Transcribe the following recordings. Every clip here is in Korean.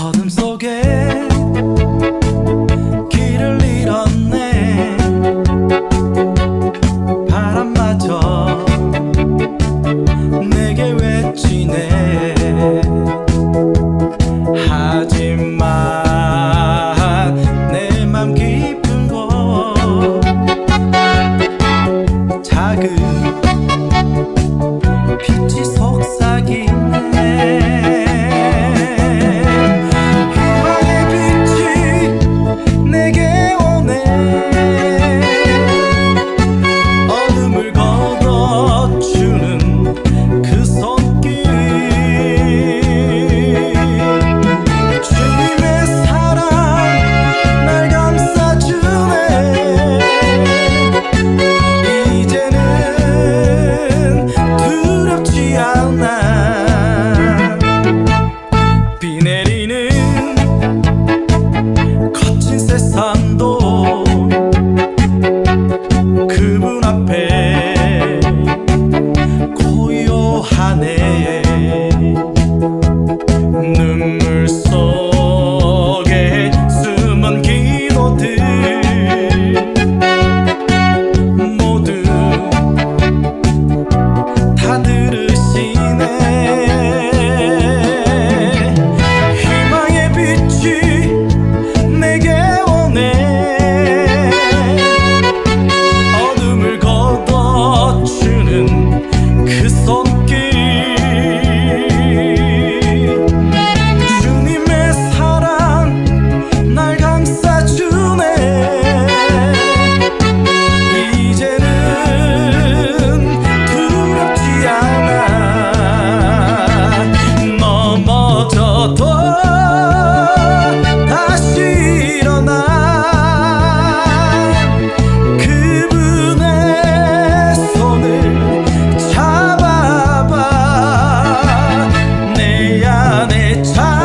어둠 속에 길을 잃었네. 바람마저 내게 외치네. 하지만 내 맘 깊은 곳 작은 빛이 속삭이네 그분 앞에 Mitte.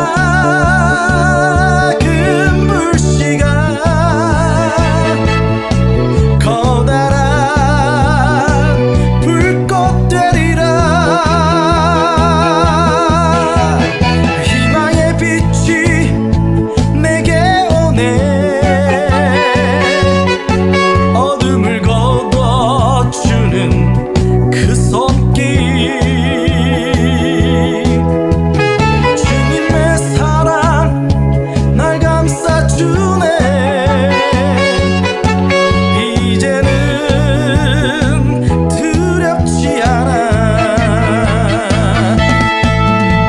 do